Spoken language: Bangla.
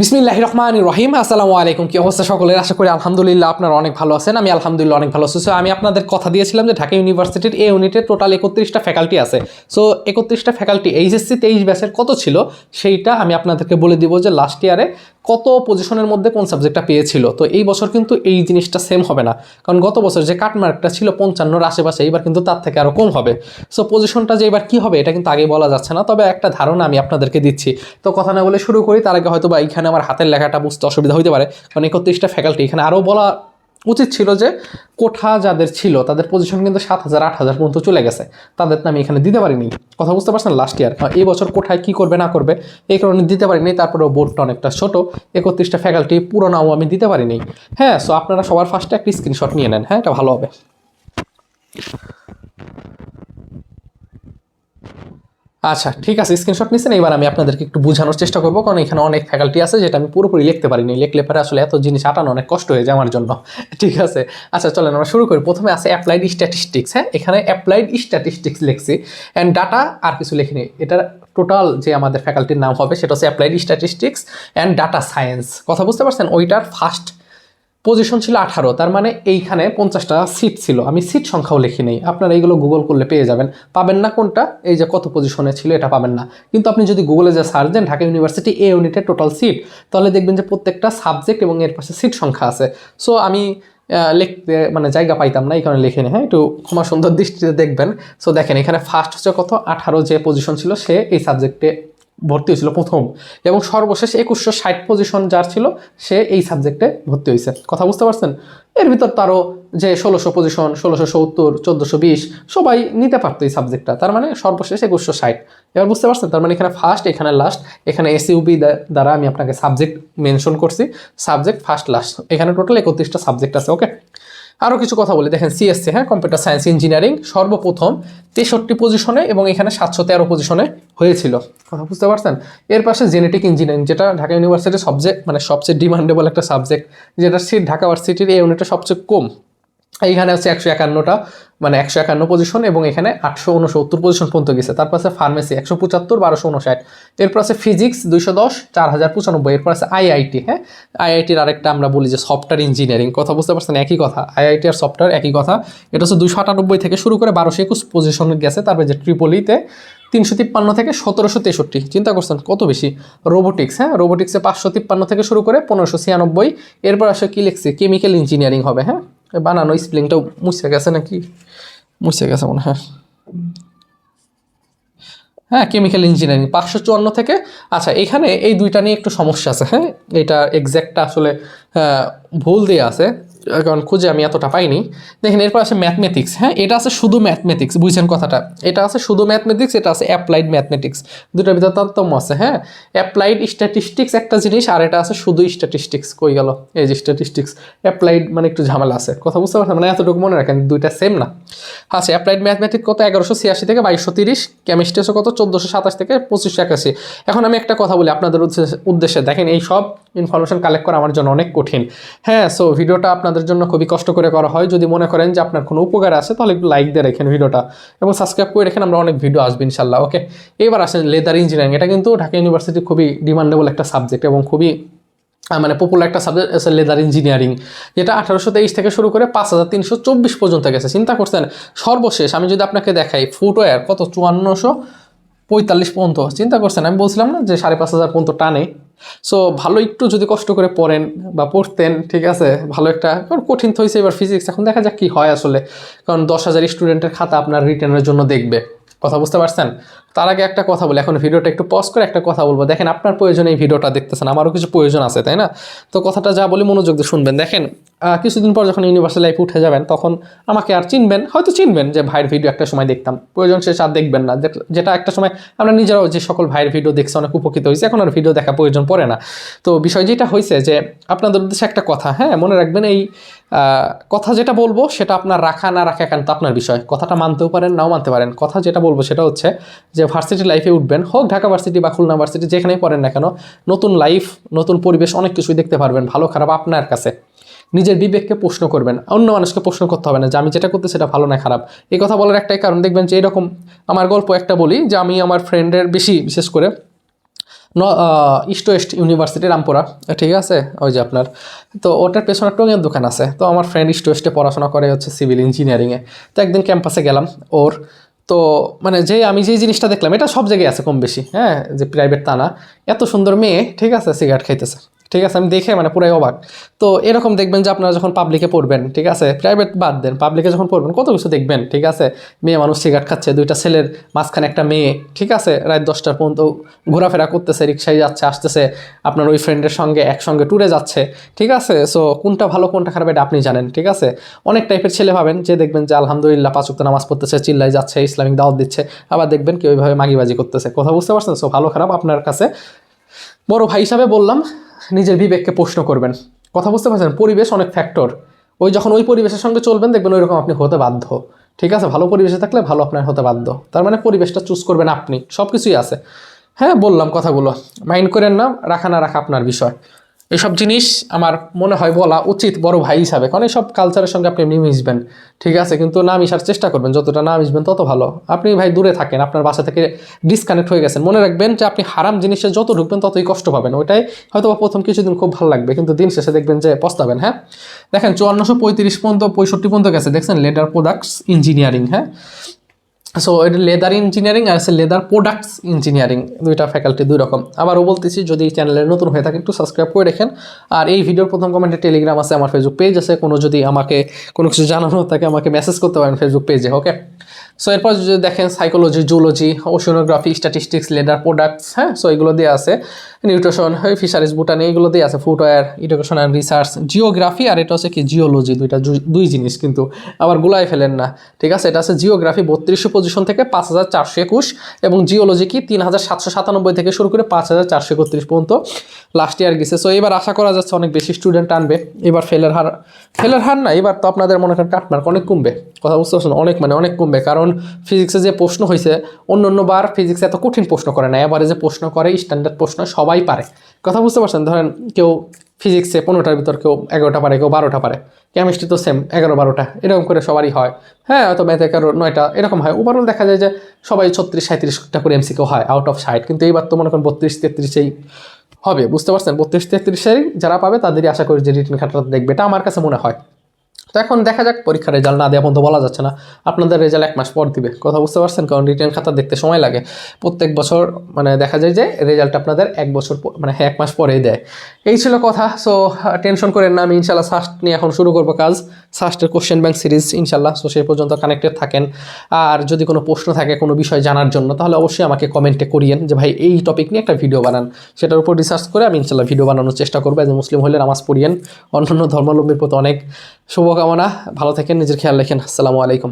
বিসমিল্লাহ রহমান রহিম। আসসালামু আলাইকুম। কি অবস্থা সকলের? আশা করি আলহামদুলিল্লাহ আপনার অনেক ভালো আছেন। আমি আলহামদুলিল্লাহ অনেক ভালো আছি। সো আমি আপনাদের কথা দিয়েছিলাম যে ঢাকা ইউনিভার্সিটির এ ইউনিটে টোটাল একত্রিশটা ফ্যাকাল্টি আছে। সো একত্রিশটা ফ্যাকাল্টি এইচএসসি তেইশ ব্যাচের কত ছিল? সেইটা আমি আপনাদেরকে বলে দিব যে লাস্ট ইয়ারে কত পজিশনের মধ্যে কোন সাবজেক্টটা পেয়েছিল? তো এই বছর কিন্তু এই জিনিসটা সেম হবে না। কারণ গত বছর যে কাটমার্কটা ছিল পঞ্চান্নর আশেপাশে এবার কিন্তু তার থেকে আরও কম হবে। সো পজিশনটা যে এবার কী হবে, এটা কিন্তু আগে বলা যাচ্ছে না। তবে একটা ধারণা আমি আপনাদেরকে দিচ্ছি। তো কথা না বলে শুরু করি, তার আগে হয়তো বা এইখানে আমার হাতের লেখাটা বুঝতে অসুবিধা হতে পারে। কারণ একত্রিশটা ফ্যাকাল্টি এখানে আরও বলা উচিত ছিল যে কোঠা যাদের ছিল, তাদের পজিশন কিন্তু সাত হাজার, আট হাজার পর্যন্ত চলে গেছে। তাদের আমি এখানে দিতে পারিনি। কথা বুঝতে পারছেন? লাস্ট ইয়ার এই বছর কোঠায় কী করবে, না করবে, এই কারণে দিতে পারিনি। তারপরেও বোর্ডটা অনেকটা ছোটো। একত্রিশটা ফ্যাকাল্টি পুরো নাও আমি দিতে পারিনি। হ্যাঁ সো আপনারা সবার ফার্স্টে একটা স্ক্রিনশট নিয়ে নেন। হ্যাঁ এটা ভালো হবে। আচ্ছা ঠিক আছে স্ক্রিনশট নিচ্ছেন এবার আমি আপনাদেরকে একটু বোঝানোর চেষ্টা করব, কারণ এখানে অনেক ফ্যাকাল্টি আছে যেটা আমি পুরোপুরি লিখতে পারিনি। লিখলে পরে আসলে এত জিনিস আটানো অনেক কষ্ট হয়ে যায় আমার জন্য। ঠিক আছে আচ্ছা চলেন আমরা শুরু করি। প্রথমে আছে অ্যাপ্লাইড স্ট্যাটিস্টিক্স হ্যাঁ? এখানে অ্যাপ্লাইড স্ট্যাটিস্টিক্স লিখছি। অ্যান্ড ডাটা আর কিছু লিখিনি। এটার টোটাল যে আমাদের ফ্যাকাল্টির নাম হবে, সেটা হচ্ছে applied statistics and data science কথা বুঝতে পারছেন? ওইটার ফার্স্ট পজিশন ছিল আঠারো, তার মানে এইখানে পঞ্চাশটা সিট ছিল। আমি সিট সংখ্যাও লিখি নেই আপনারা এইগুলো গুগল করলে পেয়ে যাবেন। পাবেন না কোনটা? এই যে কত পজিশনে ছিল, এটা পাবেন না। কিন্তু আপনি যদি গুগলে যে সার্চ দেন, ঢাকা ইউনিভার্সিটি এ ইউনিটের টোটাল সিট তাহলে দেখবেন যে প্রত্যেকটা সাবজেক্ট এবং এর পাশে সিট সংখ্যা আছে। সো আমি লিখতে মানে জায়গা পাইতাম না, এই কারণে লিখে নি হ্যাঁ একটু ক্ষমা সুন্দর দৃষ্টিতে দেখবেন। সো দেখেন, এখানে ফার্স্ট হচ্ছে কত? আঠারো যে পজিশন ছিল, সে এই সাবজেক্টে ভর্তি হয়েছিল প্রথম। এবং সর্বশেষ একুশশো ষাট পজিশন যার ছিল, সে এই সাবজেক্টে ভর্তি হয়েছে। কথা বুঝতে পারছেন? এর ভিতর তারও যে ষোলোশো পজিশন ষোলোশো সত্তর, চোদ্দোশো বিশ, সবাই নিতে পারতো এই সাবজেক্টটা তার মানে সর্বশেষ একুশশো ষাট। এবার বুঝতে পারছেন? তার মানে এখানে ফার্স্ট এখানে লাস্ট এখানে এসইউবি দ্বারা আমি আপনাকে সাবজেক্ট মেনশন করছি। সাবজেক্ট ফার্স্ট লাস্ট এখানে টোটাল একত্রিশটা সাবজেক্ট আছে ওকে আরও কিছু কথা বলি। দেখেন সিএসসি হ্যাঁ কম্পিউটার সায়েন্স ইঞ্জিনিয়ারিং সর্বপ্রথম তেষট্টি পজিশনে এবং এখানে সাতশো তেরো পজিশনে হয়েছিল। কথা বুঝতে পারছেন? এর পাশে জেনেটিক ইঞ্জিনিয়ারিং যেটা ঢাকা ইউনিভার্সিটির সবচেয়ে মানে সবচেয়ে ডিমান্ডেবল একটা সাবজেক্ট যেটা ঢাকা ইউনিভার্সিটির এই ইউনিটটা সবচেয়ে কম। এইখানে হচ্ছে একশো একান্নটা মানে একশো একান্ন পজিশন এবং এখানে আটশো উনসত্তর পজিশন পর্যন্ত গেছে। তারপর আছে ফার্মেসি একশো পঁচাত্তর, বারোশো উনষাট। এরপর আছে ফিজিক্স দুইশো দশ, চার হাজার পঁচানব্বই। এরপর আছে আইআইটি হ্যাঁ? আইআইটির আরেকটা আমরা বলি যে সফটওয়্যার ইঞ্জিনিয়ারিং কথা বুঝতে পারছেন? একই কথা। আইআইটি আর সফটওয়্যার একই কথা। এটা হচ্ছে দুশো আটানব্বই থেকে শুরু করে বারোশো একুশ পজিশন গেছে। তারপরে যে ট্রিপলিতে তিনশো তিপ্পান্ন থেকে সতেরোশো তেষট্টি। চিন্তা করছেন? কত বেশি? রোবোটিক্স হ্যাঁ? রোবোটিক্সে পাঁচশো তিপ্পান্ন থেকে শুরু করে পনেরোশো ছিয়ানব্বই। এরপর আসে কি লিখছি? কেমিক্যাল ইঞ্জিনিয়ারিং হবে হ্যাঁ? বানানো স্প্লিংটাও মুছে গেছে নাকি? মুছে গেছে মনে হয়। হ্যাঁ কেমিক্যাল ইঞ্জিনিয়ারিং পাঁচশো চুয়ান্ন থেকে। আচ্ছা এখানে এই দুইটা নিয়ে একটু সমস্যা আছে হ্যাঁ? এটা এক্স্যাক্টটা আসলে ভুল দিয়ে আছে। কারণ খুঁজে আমি এতটা পাইনি। দেখেন, এরপর আছে ম্যাথমেটিক্স হ্যাঁ? এটা আছে শুধু ম্যাথমেটিক্স বুঝছেন কথাটা? এটা আছে শুধু ম্যাথমেটিক্স এটা আছে অ্যাপ্লাইড ম্যাথমেটিক্স দুটোর ভিতরে তারতম্য আছে হ্যাঁ? অ্যাপ্লাইড স্ট্যাটিস্টিক্স একটা জিনিস, আর এটা আছে শুধু স্ট্যাটিস্টিক্স কই গেল? এই যে স্ট্যাটিস্টিক্স অ্যাপ্লাইড মানে একটু ঝামেলা আছে। কথা বুঝতে পারছেন? মানে এতটুকু মনে রাখেন, দুইটা সেম না। আচ্ছা অ্যাপ্লাইড ম্যাথমেটিক্স কত? এগারোশো ছিয়াশি থেকে বাইশশো তিরিশ কেমিস্ট্রি আছে কত? চোদ্দোশো সাতাশ থেকে পঁচিশশো একাশি। এখন আমি একটা কথা বলি আপনাদের উদ্দেশ্যে- দেখেন, এই সব ইনফরমেশন কালেক্ট করা আমার জন্য অনেক কঠিন। হ্যাঁ সো ভিডিওটা আপনাদের জন্য খুবই কষ্ট করে করা হয়। যদি মনে করেন যে আপনার কোনো উপকার আছে, তাহলে একটু লাইক দিয়ে রেখেন ভিডিওটা। এবং সাবস্ক্রাইব করে রেখেন, আমরা অনেক ভিডিও আসবে ইনশাল্লাহ ওকে এবার আসেন লেদার ইঞ্জিনিয়ারিং এটা কিন্তু ঢাকা ইউনিভার্সিটি খুবই ডিমান্ডেবল একটা সাবজেক্ট এবং খুবই মানে পপুলার একটা সাবজেক্ট আছে লেদার ইঞ্জিনিয়ারিং যেটা আঠারোশো তেইশ থেকে শুরু করে পাঁচ হাজার তিনশো চব্বিশ পর্যন্ত গেছে। চিন্তা করছেন, সর্বশেষ আমি যদি আপনাকে দেখাই ফুটওয়্যার কত? চুয়ান্নশো পঁয়তাল্লিশ পর্যন্ত। চিন্তা করছেন, আমি বলছিলাম না যে সাড়ে পাঁচ হাজার পর্যন্ত টানে। সো ভালো একটু যদি কষ্ট করে পড়েন বা পড়তেন, ঠিক আছে, ভালো একটা কঠিন তো হয়েছে এবার ফিজিক্স এখন দেখা যাক কী হয় আসলে, কারণ দশ হাজার স্টুডেন্টের খাতা আপনার রিটার্নের জন্য দেখবে। কথা বুঝতে পারছেন? তার আগে একটা কথা বলি, এখন ভিডিওটা একটু পজ করে একটা কথা বলব। দেখেন, আপনার প্রয়োজনে এই ভিডিওটা দেখতেছেন, আমারও কিছু প্রয়োজন আছে, তাই না? তো কথাটা যা বলি মনোযোগ দিয়ে শুনবেন। দেখেন কিছুদিন পর যখন ইউনিভার্সাল লাইফে উঠে যাবেন, তখন আমাকে আর চিনবেন, হয়তো চিনবেন যে ভাইয়ের ভিডিও একটা সময় দেখতাম। প্রয়োজন শেষ আর দেখবেন না। যেটা একটা সময় আমরা নিজেরাও যে সকল ভাইয়ের ভিডিও দেখছি, অনেক উপকৃত হয়েছে, এখন আর ভিডিও দেখা প্রয়োজন পড়ে না। তো বিষয় যেটা হয়েছে যে, আপনাদের উদ্দেশ্যে একটা কথা হ্যাঁ মনে রাখবেন এই কথা যেটা বলব, সেটা আপনার রাখা না রাখা একান্ত আপনার বিষয়। কথাটা মানতেও পারেন, নাও মানতে পারেন। কথা যেটা বলব সেটা হচ্ছে যে ভার্সিটি লাইফে উঠবেন, হোক ঢাকা ভার্সিটি বা খুলনা ভার্সিটি যেখানেই পড়েন না কেন, নতুন লাইফ নতুন পরিবেশ, অনেক কিছুই দেখতে পারবেন, ভালো খারাপ আপনার কাছে। নিজের বিবেককে প্রশ্ন করবেন, অন্য মানুষকে প্রশ্ন করতে হবে না যে আমি যেটা করতে সেটা ভালো না খারাপ। এই কথা বলার একটাই কারণ, দেখবেন যে এরকম আমার গল্প একটা বলি যে আমি আমার ফ্রেন্ডের বেশি, বিশেষ করে, ন ইস্ট ওয়েস্ট ইউনিভার্সিটি রামপুরা, ঠিক আছে? ওই যে আপনার। তো ওটার পেছনে টঙের দোকান আছে। তো আমার ফ্রেন্ড ইস্ট ওয়েস্টে পড়াশোনা করে হচ্ছে সিভিল ইঞ্জিনিয়ারিংয়ে তো একদিন ক্যাম্পাসে গেলাম, ওর তো মানে যে আমি যেই জিনিসটা দেখলাম, এটা সব জায়গায় আছে কম বেশি হ্যাঁ? যে প্রাইভেট তা না। এত সুন্দর মেয়ে, ঠিক আছে, সিগারেট খাইতেছে। ঠিক আছে? আমি দেখে মানে পুরাই অবাক। তো এরকম দেখবেন যে আপনারা যখন পাবলিকে পড়বেন, ঠিক আছে? প্রাইভেট বাদ দেন। পাবলিকে যখন পড়বেন, কত কিছু দেখবেন, ঠিক আছে? মেয়ে মানুষ সিগারেট খাচ্ছে, দুইটা ছেলের মাঝখানে একটা মেয়ে, ঠিক আছে? রাত দশটার পর্যন্ত ঘোরাফেরা করতেছে রিক্সায় যাচ্ছে, আসতেছে। আপনার ওই ফ্রেন্ডের সঙ্গে, একসঙ্গে ট্যুরে যাচ্ছে, ঠিক আছে? সো কোনটা ভালো, কোনটা খারাপ এটা আপনি জানেন, ঠিক আছে? অনেক টাইপের ছেলে ভাবেন যে দেখবেন যে, আলহামদুলিল্লাহ পাঁচুক্ত নামাজ পড়তেছে চিল্লাই যাচ্ছে, ইসলামিক দাওয়াত দিচ্ছে। আবার দেখবেন কেউ ওইভাবে মাগিবাজি করতেছে। কথা বুঝতে পারছেন? সো ভালো, খারাপ আপনার কাছে। বড় ভাই হিসাবে বললাম নিজের বিবেককে প্রশ্ন করবেন। কথা বুঝতে পারছেন? পরিবেশ অনেক ফ্যাক্টর ওই যখন ওই পরিবেশের সঙ্গে চলবেন, দেখবেন ওইরকম আপনি হতে বাধ্য। ঠিক আছে? ভালো পরিবেশে থাকলে ভালো আপনার হতে বাধ্য। তার মানে পরিবেশটা চুজ করবেন আপনি। সব কিছুই আছে। হ্যাঁ বললাম কথাগুলো। মাইন্ড করেন না, রাখা না রাখা আপনার বিষয়। এইসব জিনিস আমার মনে হয় বলা উচিত বড় ভাই হিসাবে। কারণ এইসব কালচারের সঙ্গে আপনি এমনি মিশবেন। ঠিক আছে? কিন্তু না মিশার চেষ্টা করবেন। যতটা না মিশবেন, তত ভালো। আপনি ভাই দূরে থাকেন। আপনার বাসা থেকে ডিসকানেক্ট হয়ে গেছেন। মনে রাখবেন যে আপনি হারাম জিনিসে যত ঢুকবেন, ততই কষ্ট পাবেন। ওইটাই হয়তো প্রথম কিছুদিন খুব ভালো লাগবে। কিন্তু দিন শেষে দেখবেন যে পস্তাবেন হ্যাঁ? দেখেন, চুয়ান্নশো পঁয়ত্রিশ পর্যন্ত, পঁয়ষট্টি পর্যন্ত গেছে। দেখছেন, লেদার প্রোডাক্টস ইঞ্জিনিয়ারিং হ্যাঁ? সো এটা লেদার ইঞ্জিনিয়ারিং আর আছে লেদার প্রোডাক্টস ইঞ্জিনিয়ারিং দুইটা ফ্যাকাল্টি দুই রকম। আবারও বলতেছি, যদি চ্যানেলে নতুন হয়ে থাকে, একটু সাবস্ক্রাইব করে রাখেন। আর এই ভিডিওর প্রথম কমেন্টে টেলিগ্রাম আছে, আমার ফেসবুক পেজ আছে। কোনো যদি আমাকে কোনো কিছু জানানো থাকে, আমাকে মেসেজ করতে পারেন ফেসবুক পেজে ওকে সো এরপর যদি দেখেন psychology zoology oceanography statistics leather products হ্যাঁ? সো এগুলো দিয়ে আছে। নিউট্রিশন ফিশারিজ বুটানি এগুলো দিয়ে আছে। Footwear education and research geography আর এটা হচ্ছে কি জিওলজি দুইটা দুই জিনিস কিন্তু। আবার গুলাই ফেলেন না, ঠিক আছে? এটা আছে জিওগ্রাফি বত্রিশশো পজিশন থেকে পাঁচ হাজার চারশো একুশ এবং জিওলজি কি তিন হাজার সাতশো সাতানব্বই থেকে শুরু করে পাঁচ হাজার চারশো একত্রিশ পর্যন্ত লাস্ট ইয়ার গেছে। সো এবার আশা করা যাচ্ছে অনেক বেশি স্টুডেন্ট আনবে। এবার ফেলের হার ফেলের হার না, এবার তো আপনাদের মনে করেন কাটমার্ক অনেক কমবে। কথা বুঝতে পারছেন? অনেক মানে অনেক কমবে। কারণ ফিজিক্সে যে প্রশ্ন হয়েছে অন্য অন্য বার ফিজিক্স এত কঠিন প্রশ্ন করে না এবারে যে প্রশ্ন করে স্ট্যান্ডার্ড প্রশ্ন সবাই পারে। কথা বুঝতে পারছেন? ধরেন কেউ ফিজিক্সে পনেরোটার ভিতর কেউ এগারোটা পারে, কেউ বারোটা পারে। কেমিস্ট্রি তো সেম এগারো বারোটা। এরকম করে সবারই হয়। হ্যাঁ হয়তো ম্যাথ এগারো নয়টা, এরকম হয়। ওভারঅল দেখা যায় যে সবাই ছত্রিশ সাঁত্রিশটা করে এমসিকেও হয় আউট অফ সাইট কিন্তু এইবার তো মনে করেন বত্রিশ তেত্রিশেই হবে। বুঝতে পারছেন? বত্রিশ তেত্রিশেই যারা পাবে, তাদেরই আশা করি যে রিটার্ন খাতাটা দেখবে। এটা আমার কাছে মনে হয়। তো এখন দেখা যাক পরীক্ষার রেজাল্ট না দেওয়া পর্যন্ত বলা যাচ্ছে না। আপনাদের রেজাল্ট এক মাস পর দিবে। কথা বুঝতে পারছেন? কারণ রিটার্ন খাতা দেখতে সময় লাগে। প্রত্যেক বছর মানে দেখা যায় যে রেজাল্ট আপনাদের এক বছর মানে এক মাস পরেই দেয়। এই ছিল কথা। সো টেনশন করেন না, আমি ইনশাল্লাহ সাস্ট নিয়ে এখন শুরু করব কাজ। সাস্টের কোশ্চেন ব্যাংক সিরিজ ইনশাল্লাহ সো সেই পর্যন্ত কানেক্টেড থাকেন। আর যদি কোনো প্রশ্ন থাকে, কোনো বিষয় জানার জন্য, তাহলে অবশ্যই আমাকে কমেন্টে করিয়েন যে, ভাই, এই টপিক নিয়ে একটা ভিডিও বানান। সেটার উপর রিসার্চ করে আমি ইনশাল্লাহ ভিডিও বানানোর চেষ্টা করব। এজ মুসলিম হলে নামাজ পড়িয়েন। অন্যান্য ধর্মাবলম্বীর প্রতি অনেক শুভকামনা। ভালো থাকেন নিজের খেয়াল রাখেন। আসসালামু আলাইকুম।